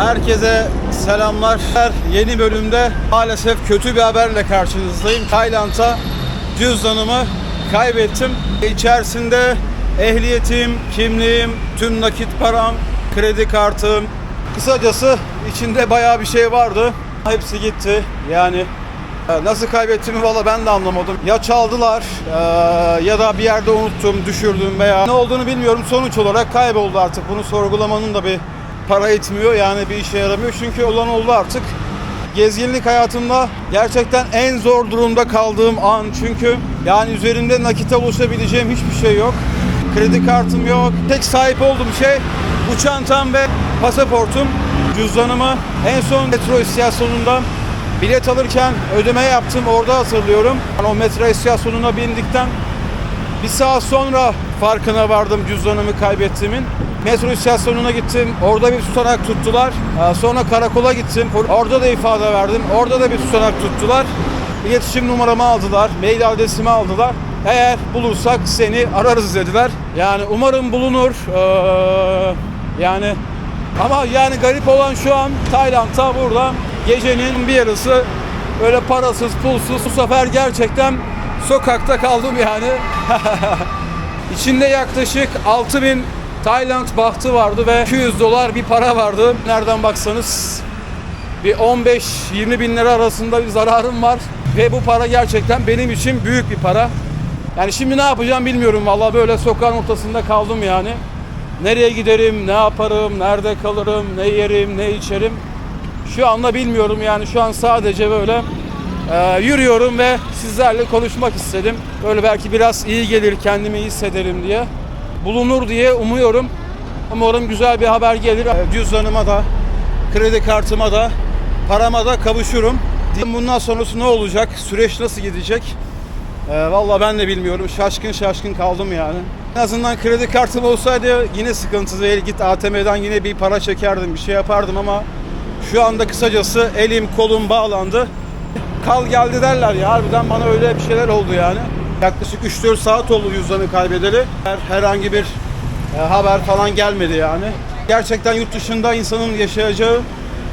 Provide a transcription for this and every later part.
Herkese selamlar. Yeni bölümde maalesef kötü bir haberle karşınızdayım. Tayland'a cüzdanımı kaybettim. İçerisinde ehliyetim, kimliğim, tüm nakit param, kredi kartım. Kısacası içinde bayağı bir şey vardı. Hepsi gitti. Yani e, Nasıl kaybettiğimi valla ben de anlamadım. Ya çaldılar e, ya da bir yerde unuttum, düşürdüm veya ne olduğunu bilmiyorum. Sonuç olarak kayboldu artık. Bunu sorgulamanın da bir para etmiyor yani bir işe yaramıyor. Çünkü olan oldu artık. Gezginlik hayatımda gerçekten en zor durumda kaldığım an. Çünkü yani üzerimde nakite ulaşabileceğim hiçbir şey yok. Kredi kartım yok. Tek sahip olduğum şey bu çantam ve pasaportum. Cüzdanımı en son metro istasyonunda bilet alırken ödeme yaptım orada hatırlıyorum. Yani o metro istasyonuna bindikten bir saat sonra farkına vardım cüzdanımı kaybettiğimin. Metro istasyonuna gittim. Orada bir tutanak tuttular. Ee, Sonra karakola gittim. Orada da ifade verdim. Orada da bir tutanak tuttular. İletişim numaramı aldılar. Mail adresimi aldılar. Eğer bulursak seni ararız dediler. Yani umarım bulunur. Ee, yani ama yani garip olan şu an Tayland'ta burada gecenin bir yarısı öyle parasız pulsuz bu sefer gerçekten sokakta kaldım yani. İçinde yaklaşık 6000 Tayland bahtı vardı ve 200 dolar bir para vardı. Nereden baksanız bir 15-20 bin lira arasında bir zararım var. Ve bu para gerçekten benim için büyük bir para. Yani şimdi ne yapacağım bilmiyorum. Vallahi böyle sokağın ortasında kaldım yani. Nereye giderim, ne yaparım, nerede kalırım, ne yerim, ne içerim. Şu anda bilmiyorum yani şu an sadece böyle e, yürüyorum ve sizlerle konuşmak istedim. Böyle belki biraz iyi gelir, kendimi iyi hissederim diye. Bulunur diye umuyorum. Umarım güzel bir haber gelir. E, Cüzdanıma da, kredi kartıma da, parama da kavuşurum. Bundan sonrası ne olacak? Süreç nasıl gidecek? Ee, Valla ben de bilmiyorum. Şaşkın şaşkın kaldım yani. En azından kredi kartım olsaydı yine sıkıntı değil. Git ATM'den yine bir para çekerdim, bir şey yapardım ama şu anda kısacası elim kolum bağlandı. Kal geldi derler ya. Harbiden bana öyle bir şeyler oldu yani. Yaklaşık 3-4 saat oldu cüzdanı kaybedeli. Her- Herhangi bir e, haber falan gelmedi yani. Gerçekten yurt dışında insanın yaşayacağı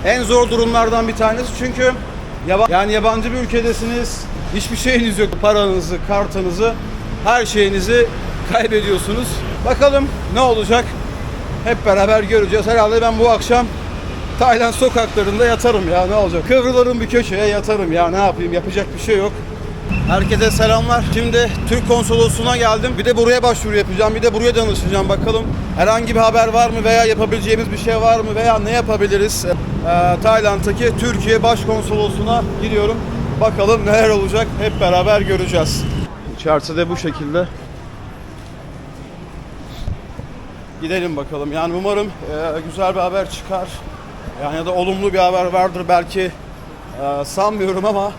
en zor durumlardan bir tanesi. Çünkü yaba- yani yabancı bir ülkedesiniz. Hiçbir şeyiniz yok. Paranızı, kartınızı, her şeyinizi kaybediyorsunuz. Bakalım ne olacak? Hep beraber göreceğiz. Herhalde ben bu akşam Tayland sokaklarında yatarım ya ne olacak? Kıvrılırım bir köşeye yatarım ya ne yapayım yapacak bir şey yok. Herkese selamlar. Şimdi Türk konsolosluğuna geldim. Bir de buraya başvuru yapacağım. Bir de buraya danışacağım. Bakalım herhangi bir haber var mı veya yapabileceğimiz bir şey var mı veya ne yapabiliriz? Ee, Tayland'daki Türkiye Başkonsolosluğuna gidiyorum. Bakalım neler olacak hep beraber göreceğiz. İçerisi de bu şekilde. Gidelim bakalım. Yani umarım e, güzel bir haber çıkar. Yani ya da olumlu bir haber vardır belki e, sanmıyorum ama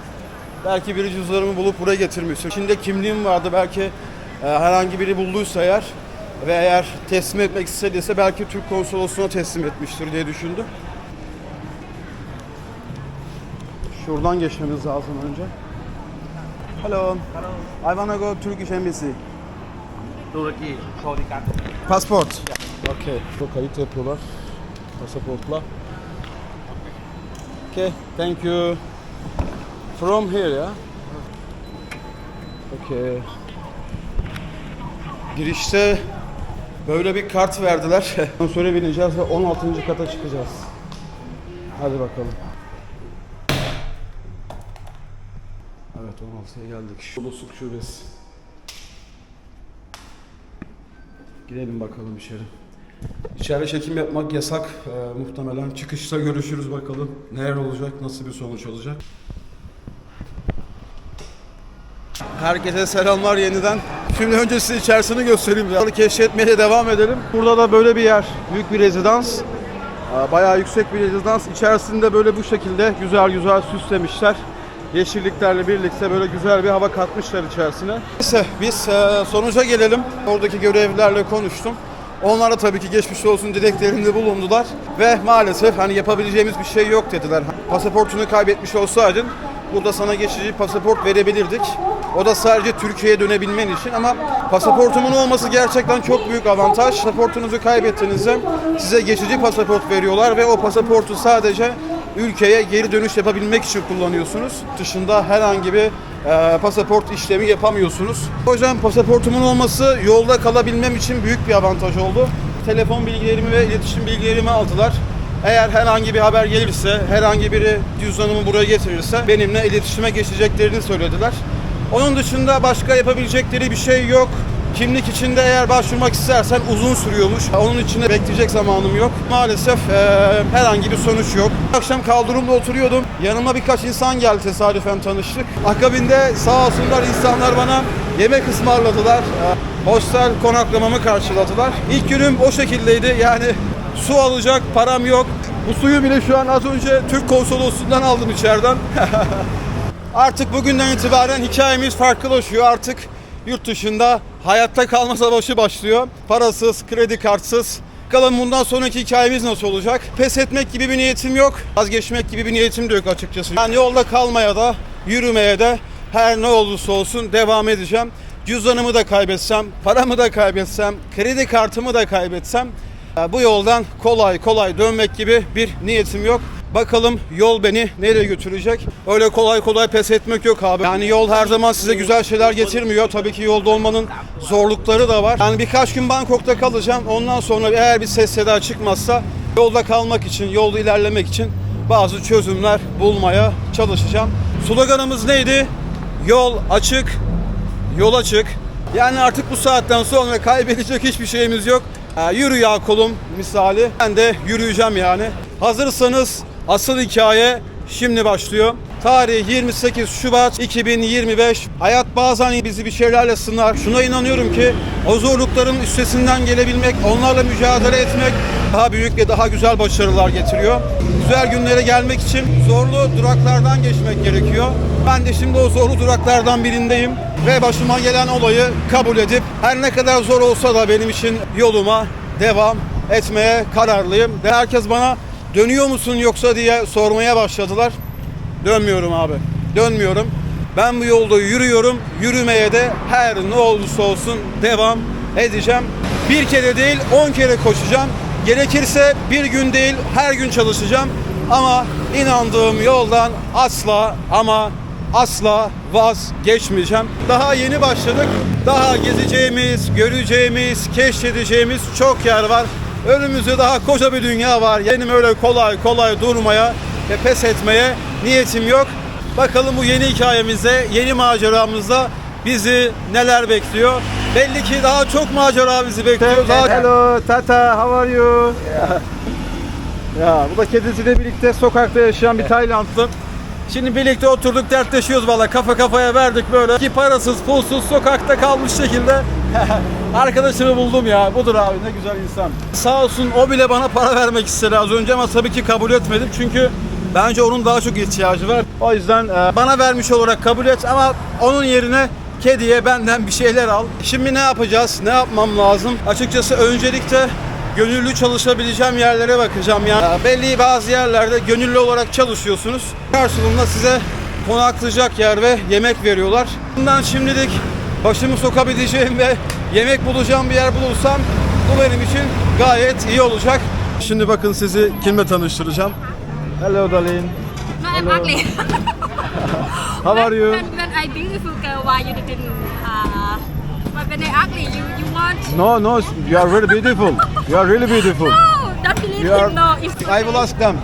belki biri cüzdanımı bulup buraya getirmiştir. İçinde kimliğim vardı belki e, herhangi biri bulduysa eğer ve eğer teslim etmek istediyse belki Türk konsolosluğuna teslim etmiştir diye düşündüm. Şuradan geçmemiz lazım önce. Hello. I wanna go Turkish Embassy. Turkey, Shorikat. Passport. Okay. Çok kayıt yapıyorlar. Pasaportla. Okay, thank you. From here ya. Okay. Girişte böyle bir kart verdiler. Asansöre bineceğiz ve 16. kata çıkacağız. Hadi bakalım. Evet 16'ya geldik. Şulosluk şubesi. Girelim bakalım içeri. İçeride çekim yapmak yasak. Ee, muhtemelen çıkışta görüşürüz bakalım. Neler olacak, nasıl bir sonuç olacak. Herkese selamlar yeniden. Şimdi önce size içerisini göstereyim. Buraları keşfetmeye devam edelim. Burada da böyle bir yer. Büyük bir rezidans. Bayağı yüksek bir rezidans. İçerisinde böyle bu şekilde güzel güzel süslemişler. Yeşilliklerle birlikte böyle güzel bir hava katmışlar içerisine. Neyse biz e, sonuca gelelim. Oradaki görevlilerle konuştum. Onlar da tabii ki geçmiş olsun dileklerinde bulundular ve maalesef hani yapabileceğimiz bir şey yok dediler. Pasaportunu kaybetmiş olsaydın burada sana geçici pasaport verebilirdik. O da sadece Türkiye'ye dönebilmen için ama Pasaportumun olması gerçekten çok büyük avantaj. Pasaportunuzu kaybettiğinizde size geçici pasaport veriyorlar ve o pasaportu sadece ülkeye geri dönüş yapabilmek için kullanıyorsunuz. Dışında herhangi bir e, pasaport işlemi yapamıyorsunuz. O yüzden pasaportumun olması yolda kalabilmem için büyük bir avantaj oldu. Telefon bilgilerimi ve iletişim bilgilerimi aldılar. Eğer herhangi bir haber gelirse, herhangi biri cüzdanımı buraya getirirse benimle iletişime geçeceklerini söylediler. Onun dışında başka yapabilecekleri bir şey yok. Kimlik içinde eğer başvurmak istersen uzun sürüyormuş. Onun için de bekleyecek zamanım yok. Maalesef eee, herhangi bir sonuç yok. Akşam kaldırımda oturuyordum. Yanıma birkaç insan geldi tesadüfen tanıştık. Akabinde sağ olsunlar insanlar bana yemek ısmarladılar. Eee, Hostel konaklamamı karşıladılar. İlk günüm o şekildeydi. Yani su alacak param yok. Bu suyu bile şu an az önce Türk konsolosluğundan aldım içeriden. Artık bugünden itibaren hikayemiz farklılaşıyor. Artık yurt dışında hayatta kalma savaşı başlıyor. Parasız, kredi kartsız. Bakalım bundan sonraki hikayemiz nasıl olacak? Pes etmek gibi bir niyetim yok. Vazgeçmek gibi bir niyetim de yok açıkçası. Yani yolda kalmaya da, yürümeye de her ne olursa olsun devam edeceğim. Cüzdanımı da kaybetsem, paramı da kaybetsem, kredi kartımı da kaybetsem bu yoldan kolay kolay dönmek gibi bir niyetim yok. Bakalım yol beni nereye götürecek? Öyle kolay kolay pes etmek yok abi. Yani yol her zaman size güzel şeyler getirmiyor. Tabii ki yolda olmanın zorlukları da var. Yani birkaç gün Bangkok'ta kalacağım. Ondan sonra eğer bir ses seda çıkmazsa yolda kalmak için, yolda ilerlemek için bazı çözümler bulmaya çalışacağım. Sloganımız neydi? Yol açık, yol açık. Yani artık bu saatten sonra kaybedecek hiçbir şeyimiz yok. Ha, yürü ya kolum misali. Ben de yürüyeceğim yani. Hazırsanız asıl hikaye şimdi başlıyor. Tarih 28 Şubat 2025. Hayat bazen bizi bir şeylerle sınar. Şuna inanıyorum ki o zorlukların üstesinden gelebilmek, onlarla mücadele etmek daha büyük ve daha güzel başarılar getiriyor. Güzel günlere gelmek için zorlu duraklardan geçmek gerekiyor. Ben de şimdi o zorlu duraklardan birindeyim ve başıma gelen olayı kabul edip her ne kadar zor olsa da benim için yoluma devam etmeye kararlıyım. Ve herkes bana dönüyor musun yoksa diye sormaya başladılar. Dönmüyorum abi. Dönmüyorum. Ben bu yolda yürüyorum. Yürümeye de her ne olursa olsun devam edeceğim. Bir kere değil on kere koşacağım. Gerekirse bir gün değil her gün çalışacağım. Ama inandığım yoldan asla ama asla vazgeçmeyeceğim. Daha yeni başladık. Daha gezeceğimiz, göreceğimiz, keşfedeceğimiz çok yer var. Önümüzde daha koca bir dünya var. Benim öyle kolay kolay durmaya ve pes etmeye niyetim yok. Bakalım bu yeni hikayemizde, yeni maceramızda bizi neler bekliyor. Belli ki daha çok macera bizi bekliyor. Daha... Hello, Tata, how are you? ya bu da kedisiyle birlikte sokakta yaşayan bir Taylandlı. Şimdi birlikte oturduk dertleşiyoruz valla kafa kafaya verdik böyle ki parasız pulsuz sokakta kalmış şekilde arkadaşımı buldum ya budur abi ne güzel insan. Sağ olsun o bile bana para vermek istedi az önce ama tabii ki kabul etmedim çünkü bence onun daha çok ihtiyacı var. O yüzden e, bana vermiş olarak kabul et ama onun yerine kediye benden bir şeyler al. Şimdi ne yapacağız? Ne yapmam lazım? Açıkçası öncelikle gönüllü çalışabileceğim yerlere bakacağım yani. Ya belli bazı yerlerde gönüllü olarak çalışıyorsunuz. Karşılığında size konaklayacak yer ve yemek veriyorlar. Bundan şimdilik başımı sokabileceğim ve yemek bulacağım bir yer bulursam bu benim için gayet iyi olacak. Şimdi bakın sizi kimle tanıştıracağım. Hello darling. No, I'm ugly. How are you? When, when I beautiful girl, why you didn't? Uh, but when I ugly, you you want? No no you are very beautiful. You are really beautiful. No, don't believe You are- him. No, if I will ask them.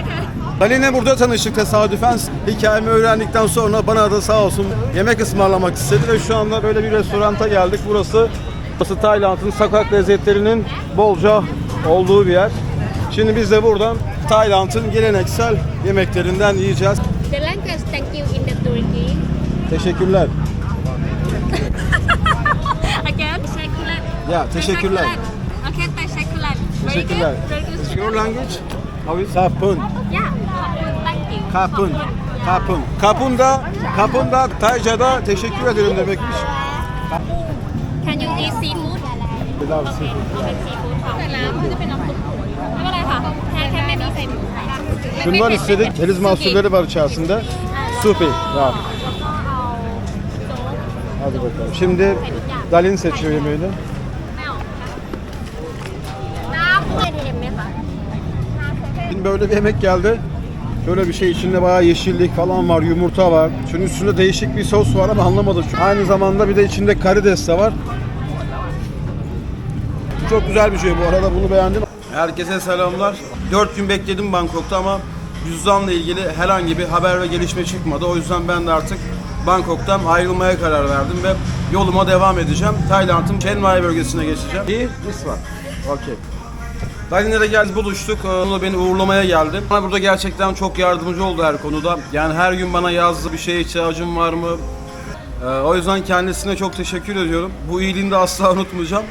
okay. Dalin'le burada tanıştık tesadüfen. Hikayemi öğrendikten sonra bana da sağ olsun yemek ısmarlamak istedi ve şu anda böyle bir restoranta geldik. Burası burası Tayland'ın sokak lezzetlerinin bolca olduğu bir yer. Şimdi biz de buradan Tayland'ın geleneksel yemeklerinden yiyeceğiz. The language thank you in the Turkey. Teşekkürler. Again, teşekkürler. Ya teşekkürler. Okay, teşekkürler. Very Teşekkürler. good. Very good. Is your language? How is Kapun. Yeah, thank you. Kapun. Kapun. Kapun da, kapun da Tayca'da teşekkür ederim demekmiş. Can you eat seafood? Pilav, เอาเป็นซีฟู้ดค่ะแต่แล้วมันจะเป็นน้ำซุป ไม่เป็นไรค่ะแค่แค่ไม่มีใส่หมูค่ะ Şundan istedik. Deniz mahsulleri var içerisinde. Supi. Ya.แล้วก็เอาโจ๊ก Hadi bakalım. Şimdi ใส่ทุกอย่าง Dalin seçiyor yemeğini. ไม่ออกค่ะน้ำเค็มไหมคะน้ำเค็ม Şimdi böyle bir yemek geldi. Böyle bir şey içinde bayağı yeşillik falan var, yumurta var. Şunun üstünde değişik bir sos var ama anlamadım. Aynı zamanda bir de içinde karides de var. Çok güzel bir şey bu arada bunu beğendim. Herkese selamlar. 4 gün bekledim Bangkok'ta ama cüzdanla ilgili herhangi bir haber ve gelişme çıkmadı. O yüzden ben de artık Bangkok'tan ayrılmaya karar verdim ve yoluma devam edeceğim. Tayland'ın Chiang Mai bölgesine geçeceğim. İyi, this one. Okay. Dalin'le geldi buluştuk. Ee, O da beni uğurlamaya geldi. Bana burada gerçekten çok yardımcı oldu her konuda. Yani her gün bana yazdı bir şeye ihtiyacım var mı? Ee, o yüzden kendisine çok teşekkür ediyorum. Bu iyiliğini de asla unutmayacağım.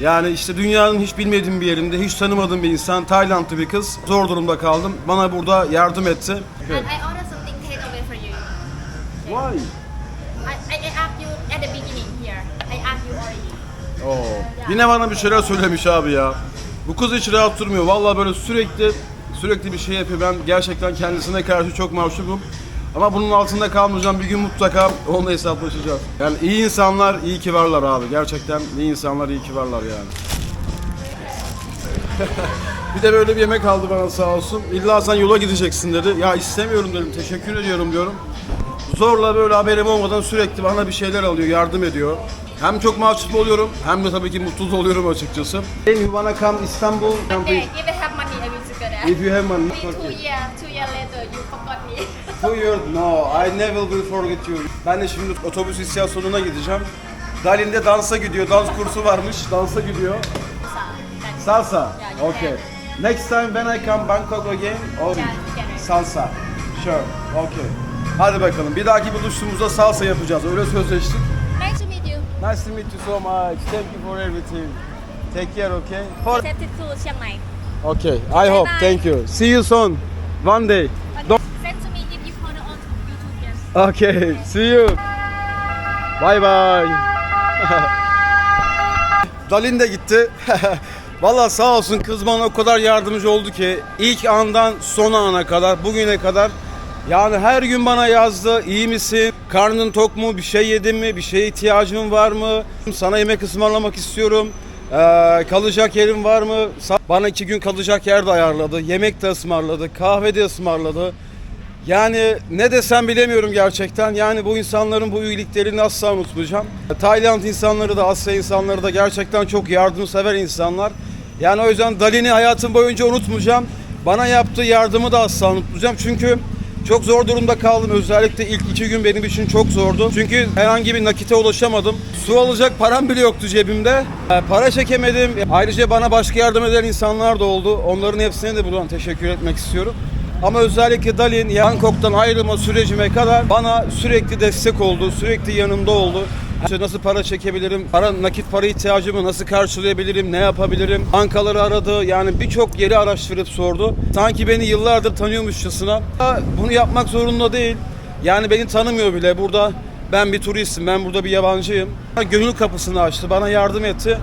Yani işte dünyanın hiç bilmediğim bir yerinde, hiç tanımadığım bir insan, Taylandlı bir kız. Zor durumda kaldım. Bana burada yardım etti. And I order something takeaway for you. Why? I, I, I asked you at the beginning here. I asked you already. Oo. Yine bana bir şeyler söylemiş abi ya. Bu kız hiç rahat durmuyor. Vallahi böyle sürekli sürekli bir şey yapıyor. Ben gerçekten kendisine karşı çok mahcubum. Ama bunun altında kalmayacağım. Bir gün mutlaka onunla hesaplaşacağız. Yani iyi insanlar iyi ki varlar abi. Gerçekten iyi insanlar iyi ki varlar yani. bir de böyle bir yemek aldı bana sağ olsun. İlla sen yola gideceksin dedi. Ya istemiyorum dedim. Teşekkür ediyorum diyorum. Zorla böyle haberim olmadan sürekli bana bir şeyler alıyor, yardım ediyor. Hem çok mahcup oluyorum hem de tabii ki mutlu da oluyorum açıkçası. Hey, you wanna come Istanbul? Come if I have money, I will go there. If you have money. Two years, two years later, you forgot me. Two years, no, I never will forget you. Ben de şimdi otobüs istasyonuna gideceğim. Dalin'de dansa gidiyor, dans kursu varmış, dansa gidiyor. Salsa, okay. Next time when I come Bangkok again, or salsa. Sure, okay. Hadi bakalım, bir dahaki buluştuğumuzda salsa yapacağız, öyle sözleştik. Nice to meet you. Nice to meet you so much. Thank you for everything. Take care, okay? For Safety to Chiang Mai. okay. I hope. Thank you. See you soon. One day. Okay. Okay. See you. Bye bye. Dalin de gitti. Valla sağ olsun kız bana o kadar yardımcı oldu ki ilk andan son ana kadar bugüne kadar yani her gün bana yazdı iyi misin? Karnın tok mu? Bir şey yedin mi? Bir şeye ihtiyacın var mı? Sana yemek ısmarlamak istiyorum. Ee, kalacak yerin var mı? Bana iki gün kalacak yer de ayarladı. Yemek de ısmarladı. Kahve de ısmarladı. Yani ne desem bilemiyorum gerçekten. Yani bu insanların bu iyiliklerini asla unutmayacağım. Tayland insanları da Asya insanları da gerçekten çok yardımsever insanlar. Yani o yüzden Dalin'i hayatım boyunca unutmayacağım. Bana yaptığı yardımı da asla unutmayacağım. Çünkü çok zor durumda kaldım. Özellikle ilk iki gün benim için çok zordu. Çünkü herhangi bir nakite ulaşamadım. Su alacak param bile yoktu cebimde. Ee, Para çekemedim. Ayrıca bana başka yardım eden insanlar da oldu. Onların hepsine de buradan teşekkür etmek istiyorum. Ama özellikle Dalin Bangkok'tan ayrılma sürecime kadar bana sürekli destek oldu, sürekli yanımda oldu. İşte nasıl para çekebilirim, para, nakit para ihtiyacımı nasıl karşılayabilirim, ne yapabilirim? Bankaları aradı, yani birçok yeri araştırıp sordu. Sanki beni yıllardır tanıyormuşçasına. Bunu yapmak zorunda değil. Yani beni tanımıyor bile. Burada ben bir turistim, ben burada bir yabancıyım. Gönül kapısını açtı, bana yardım etti.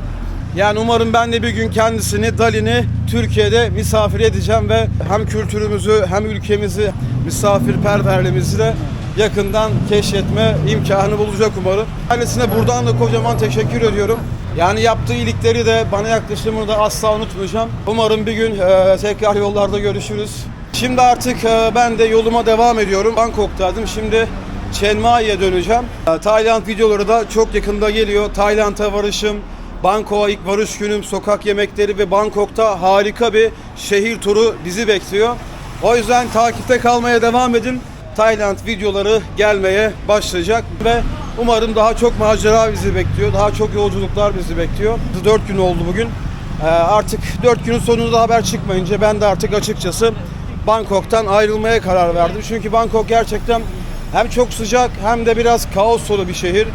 Yani umarım ben de bir gün kendisini, Dalin'i Türkiye'de misafir edeceğim ve hem kültürümüzü hem ülkemizi, misafirperverliğimizi de yakından keşfetme imkanı bulacak umarım. Ailesine buradan da kocaman teşekkür ediyorum. Yani yaptığı iyilikleri de bana yaklaşımını da asla unutmayacağım. Umarım bir gün e, tekrar yollarda görüşürüz. Şimdi artık e, ben de yoluma devam ediyorum. Bangkok'taydım. Şimdi Chiang Mai'ye döneceğim. E, Tayland videoları da çok yakında geliyor. Tayland'a varışım, Bangkok'a ilk varış günüm, sokak yemekleri ve Bangkok'ta harika bir şehir turu bizi bekliyor. O yüzden takipte kalmaya devam edin. Tayland videoları gelmeye başlayacak ve umarım daha çok macera bizi bekliyor. Daha çok yolculuklar bizi bekliyor. 4 gün oldu bugün. Ee, artık 4 günün sonunda haber çıkmayınca ben de artık açıkçası Bangkok'tan ayrılmaya karar verdim. Çünkü Bangkok gerçekten hem çok sıcak hem de biraz kaos dolu bir şehir.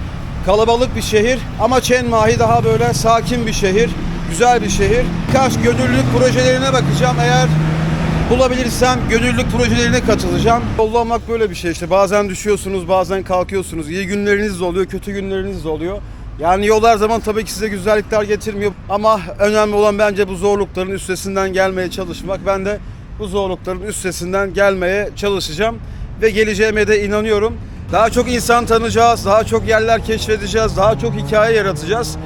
Kalabalık bir şehir ama Mai daha böyle sakin bir şehir, güzel bir şehir. Birkaç gönüllülük projelerine bakacağım. Eğer bulabilirsem gönüllülük projelerine katılacağım. Yollamak böyle bir şey işte. Bazen düşüyorsunuz, bazen kalkıyorsunuz. İyi günleriniz oluyor, kötü günleriniz oluyor. Yani yol her zaman tabii ki size güzellikler getirmiyor. Ama önemli olan bence bu zorlukların üstesinden gelmeye çalışmak. Ben de bu zorlukların üstesinden gelmeye çalışacağım. Ve geleceğime de inanıyorum. Daha çok insan tanıyacağız, daha çok yerler keşfedeceğiz, daha çok hikaye yaratacağız.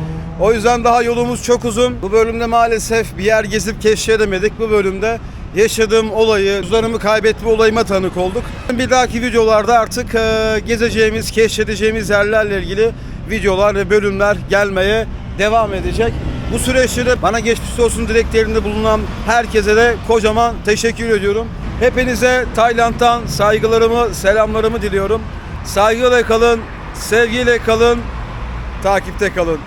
O yüzden daha yolumuz çok uzun. Bu bölümde maalesef bir yer gezip keşfedemedik. Bu bölümde yaşadığım olayı, cüzdanımı kaybetme olayıma tanık olduk. Bir dahaki videolarda artık e, gezeceğimiz, keşfedeceğimiz yerlerle ilgili videolar ve bölümler gelmeye devam edecek. Bu süreçte de bana geçmiş olsun dileklerinde bulunan herkese de kocaman teşekkür ediyorum. Hepinize Tayland'dan saygılarımı, selamlarımı diliyorum. Saygıyla kalın, sevgiyle kalın, takipte kalın.